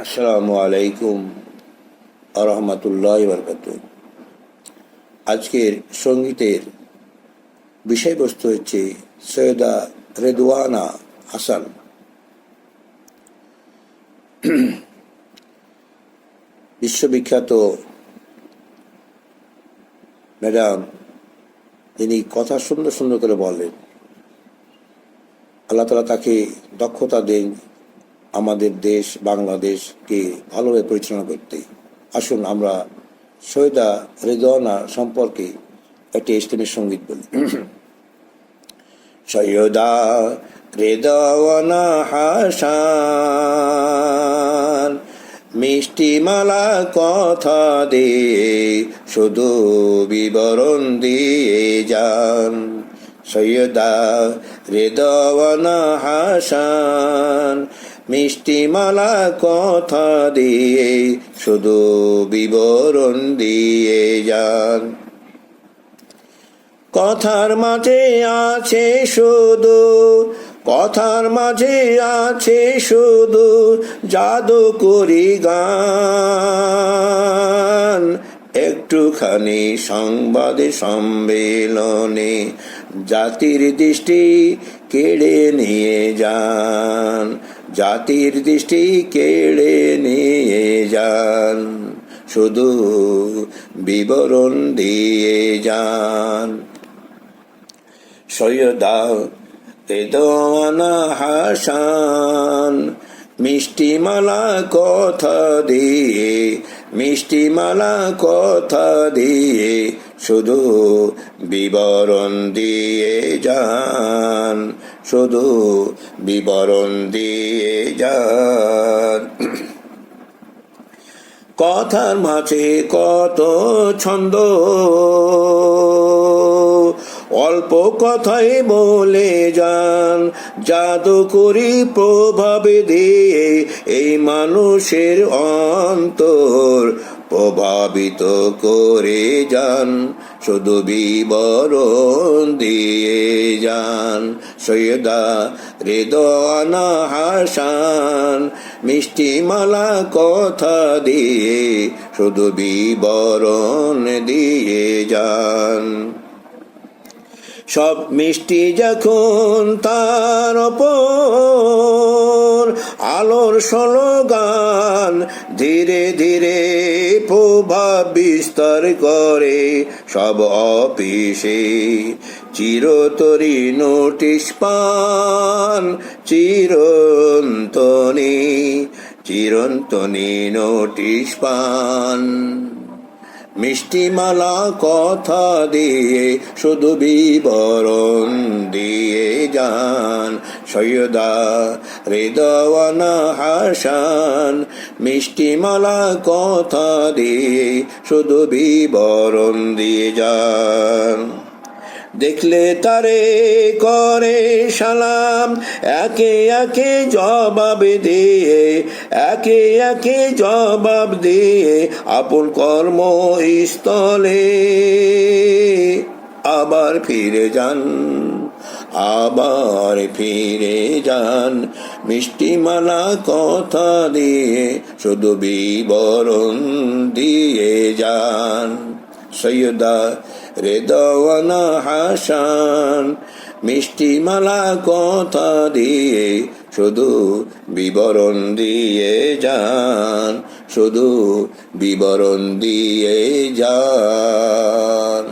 আসসালামু আলাইকুম আরহামাতুল্লাহ বরকাত আজকের সঙ্গীতের বিষয়বস্তু হচ্ছে সৈয়দা রেদওয়ানা হাসান। বিশ্ববিখ্যাত ম্যাডাম তিনি কথা সুন্দর সুন্দর করে বলেন আল্লাহ তালা তাকে দক্ষতা দেন আমাদের দেশ, বাংলাদেশকে ভালোভাবে পরিচালনা করতে আসুন আমরা সৈয়দা রেদওয়ানা সম্পর্কে একটি ইসলামের সংগীত বলি। সৈয়দা রেদওয়ানা হাসান, মিষ্টি মালা কথা দিয়ে শুধু বিবরণ দিয়ে যান। সৈয়দা রেদওয়ানা হাসান মিষ্টি মালা কথা দিয়ে, শুধু বিবরণ দিয়ে যান। কথার মাঝে আছে শুধু, কথার মাঝে আছে শুধু জাদু করি গান। একটুখানি সংবাদ সম্মেলনে জাতির দৃষ্টি কেড়ে নিয়ে যান। জাতির দৃষ্টি কেড়ে নিয়ে যান শুধু বিবরণ দিয়ে যান। সৈয়দা হাসান মিষ্টিমালা কথা দিয়ে মিষ্টিমালা কথা দিয়ে, শুধু বিবরণ দিয়ে যান, শুধু বিবরণ দিয়ে যান। কথার মাঝে কত ছন্দ অল্প কথাই বলে যান। জাদু করি প্রভাবে দিয়ে এই মানুষের অন্তর প্রভাবিত করে যান। শুধু বিবরণ দিয়ে যান। সৈয়দা হৃদয়ানা হাসান মিষ্টি মালা কথা দিয়ে শুধু বিবরণ দিয়ে যান। সব মিষ্টি যখন তার ওপর আলোর স্লোগান ধীরে ধীরে প্রভাব বিস্তার করে, সব অফিসে চিরতরি নোটিশ পান চিরন্তনী চিরন্তনী নোটিশ পান। মিষ্টিমালা কথা দিয়ে, শুধু বিবরণ দিয়ে যান। সৈয়দা হৃদয়না হাসান, মিষ্টিমালা কথা দিয়ে, শুধু বিবরণ দিয়ে যান। দেখলে তারে করে সালাম। একে একে জবাব দিয়ে, একে একে জবাব দিয়ে আপন কর্ম স্থলে আবার ফিরে যান, আবার ফিরে যান। মিষ্টিমালা কথা দিয়ে, শুধু বিবরণ দিয়ে যান। সৈয়দা রেদওয়ানা হাসান মিষ্টি মালা কথা দিয়ে শুধু বিবরণ দিয়ে যান, শুধু বিবরণ দিয়ে যান।